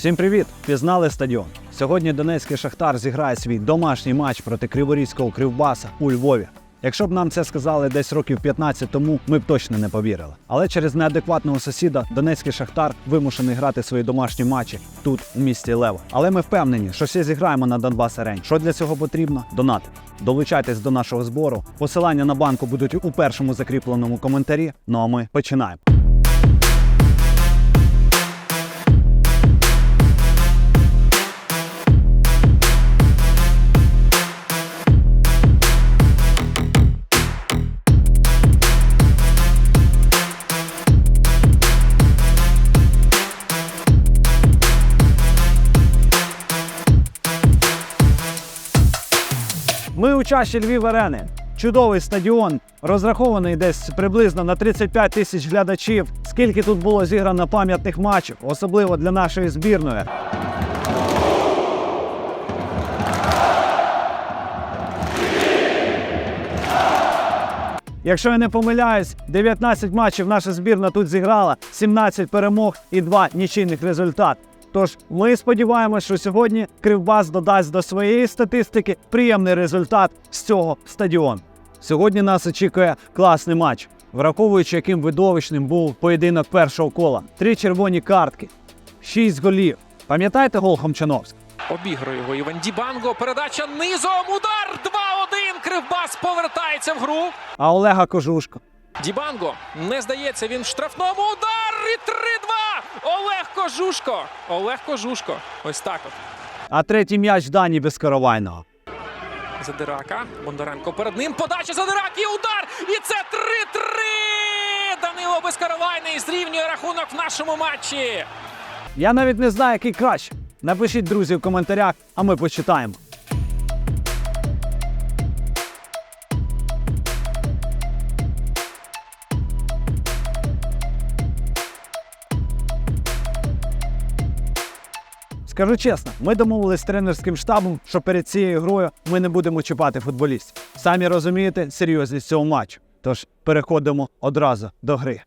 Всім привіт! Пізнали стадіон. Сьогодні Донецький Шахтар зіграє свій домашній матч проти Криворізького Кривбаса у Львові. Якщо б нам це сказали десь років 15 тому, ми б точно не повірили. Але через неадекватного сусіда Донецький Шахтар вимушений грати свої домашні матчі тут, у місті Лево. Але ми впевнені, що всі зіграємо на Донбас Арені. Що для цього потрібно? Донати. Долучайтесь до нашого збору. Посилання на банку будуть у першому закріпленому коментарі. Ну а ми починаємо. У чаші Львів Арени. Чудовий стадіон, розрахований десь приблизно на 35 тисяч глядачів. Скільки тут було зіграно пам'ятних матчів, особливо для нашої збірної. Якщо я не помиляюсь, 19 матчів наша збірна тут зіграла, 17 перемог і 2 нічийних результат. Тож ми сподіваємося, що сьогодні Кривбас додасть до своєї статистики приємний результат з цього стадіону. Сьогодні нас очікує класний матч, враховуючи, яким видовищним був поєдинок першого кола. Три червоні картки, шість голів. Пам'ятаєте гол Хомчановська? Обігрує його Іван Дібанго. Передача низом. Удар 2-1. Кривбас повертається в гру. А Олега Кожушко. Дібанго не здається. Він в штрафному удар. І 3-2. Олег Кожушко. Олег Кожушко. Ось так от. А третій м'яч Дані Безкоровайного. Задирака. Бондаренко перед ним. Подача Задирак і удар. І це 3-3. Данило Безкоровайний зрівнює рахунок в нашому матчі. Я навіть не знаю, який краще. Напишіть, друзі, в коментарях, а ми почитаємо. Скажу чесно, ми домовились з тренерським штабом, що перед цією грою ми не будемо чіпати футболістів. Самі розумієте серйозність цього матчу. Тож переходимо одразу до гри.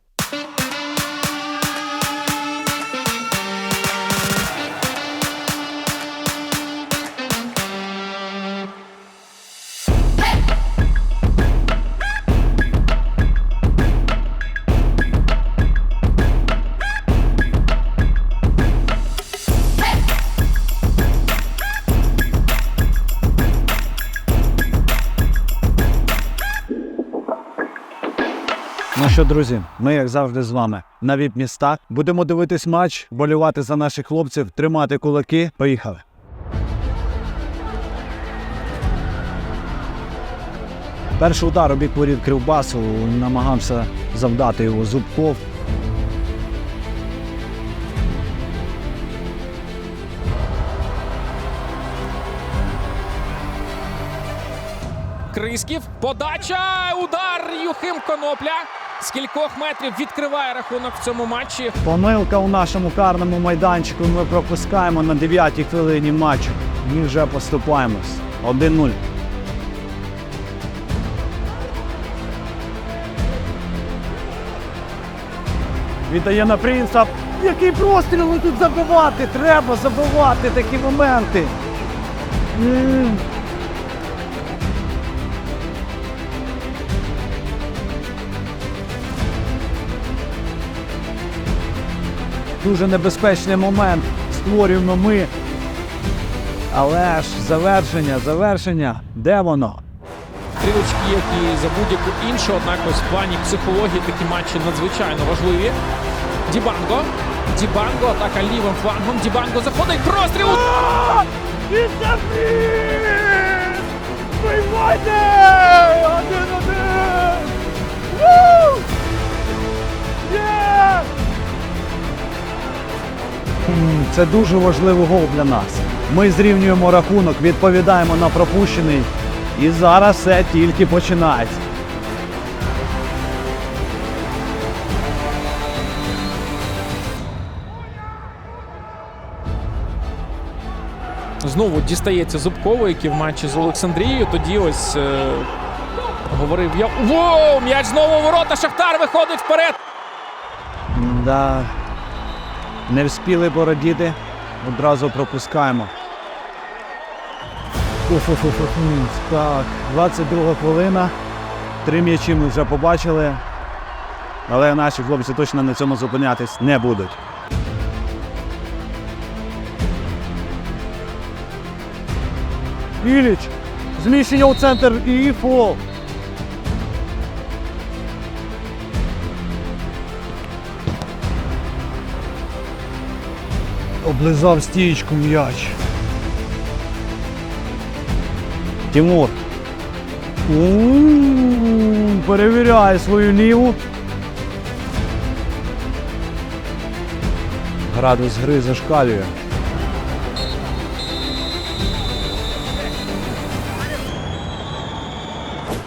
Що, друзі, ми, як завжди, з вами на віп містах. Будемо дивитись матч, болювати за наших хлопців, тримати кулаки. Поїхали. Перший удар у воріт Кривбасу намагався завдати його Зубков. Крисків. Подача. Удар. Юхим Конопля. З кількох метрів відкриває рахунок в цьому матчі. Помилка у нашому карному майданчику. Ми пропускаємо на 9-й хвилині матчу. І вже поступаємось. 1-0. Віддає на принца. Який простріл тут забивати? Треба забивати такі моменти. Дуже небезпечний момент створюємо ми. Але ж завершення, завершення. Де воно? Стрілочки, як і за будь-яку іншу, однак ось в плані психології такі матчі надзвичайно важливі. Дібанго. Дібанго, атака лівим флангом. Дібанго заходить. Простріл. Це дуже важливий гол для нас. Ми зрівнюємо рахунок, відповідаємо на пропущений. І зараз все тільки починається. Знову дістається Зубково, який в матчі з Олександрією. Тоді ось е, говорив я. Воу! М'яч знову у ворота. Шахтар виходить вперед. Да. Не вспіли бородіти. одразу пропускаємо. Так, 22 хвилина. Три м'ячі ми вже побачили. Але наші хлопці точно на цьому зупинятись не будуть. Іліч! Зміщення у центр і фол. Облизав стічку м'яч. Тимур. У-у-у, Перевіряє свою ліву. Градус гри зашкалює.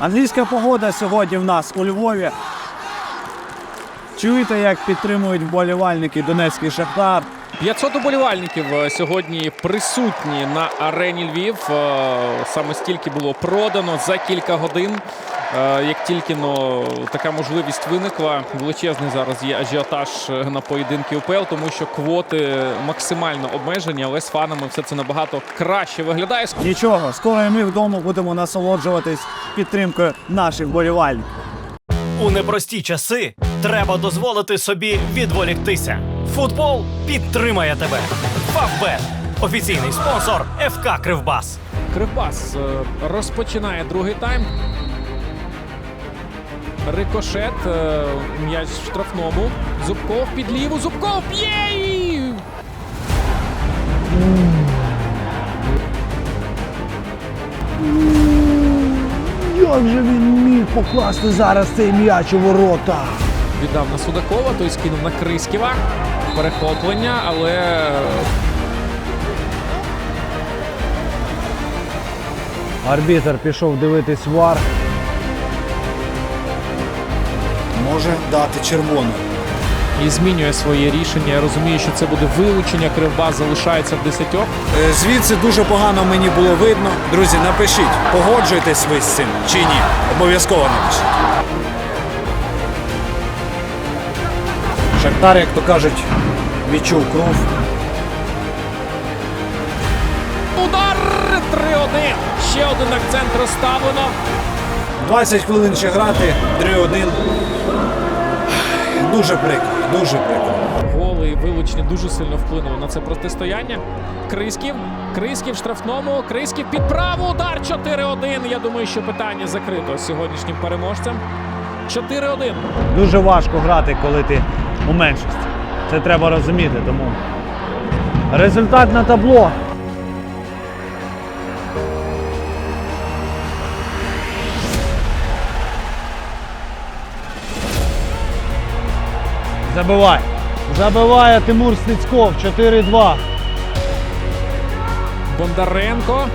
Англійська погода сьогодні в нас у Львові. Чуєте, як підтримують вболівальники Донецький Шахтар? 500 уболівальників е, сьогодні присутні на арені Львів. Е, Саме стільки було продано за кілька годин. Е, Як тільки но така можливість виникла, величезний зараз є ажіотаж на поєдинки УПЛ, тому що квоти максимально обмежені, але з фанами все це набагато краще виглядає. Нічого, скоро і ми вдома будемо насолоджуватись підтримкою наших вболівальників. У непрості часи треба дозволити собі відволіктися. Футбол підтримає тебе. Фавбет офіційний спонсор ФК Кривбас. Кривбас е, розпочинає другий тайм. Рикошет, е, м'яч в штрафному. Зубков під ліву. Зубков б'є! і- Як же він міг покласти зараз цей м'яч у ворота? Віддав на Судакова, той скинув на Криськіва. Перехоплення, але Арбітер пішов дивитись вар. Може дати червону. і змінює своє рішення. Я розумію, що це буде вилучення. Кривбас залишається в десятьох. Е, Звідси дуже погано мені було видно. Друзі, напишіть, погоджуєтесь ви з цим чи ні. Обов'язково напишіть. Шахтар, як то кажуть, відчув кров. Удар 3-1. Ще один акцент розставлено. 20 хвилин ще грати, 3-1. Дуже прикро, дуже прикро. Голи і вилучення дуже сильно вплинули на це протистояння. Крисків, Крисків в штрафному, Крисків під праву, удар 4-1. Я думаю, що питання закрито сьогоднішнім переможцем. 4-1. Дуже важко грати, коли ти у меншості. Це треба розуміти, тому. Результат на табло. Забивай. Забиває Тимур Стецьков 4-2. Бондаренко.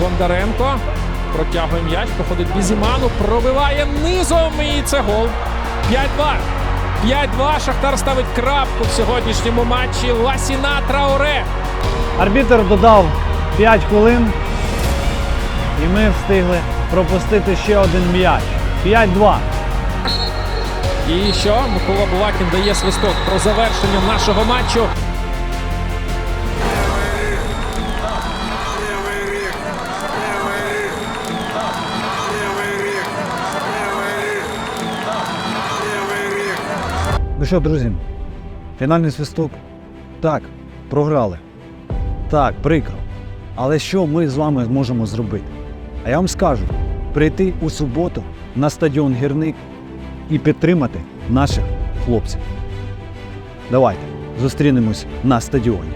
Бондаренко. Протягує м'яч, проходить Бізіману, пробиває низом і це гол. 5-2. 5-2. Шахтар ставить крапку в сьогоднішньому матчі. Ласіна Трауре. Арбітер додав 5 хвилин. І ми встигли пропустити ще один м'яч. 5-2. І що? Микола Булакін дає свисток про завершення нашого матчу. Ну що, друзі, фінальний свисток. Так, програли. Так, прикро. Але що ми з вами можемо зробити? А я вам скажу: прийти у суботу на стадіон Гірник і підтримати наших хлопців. Давайте зустрінемось на стадіоні.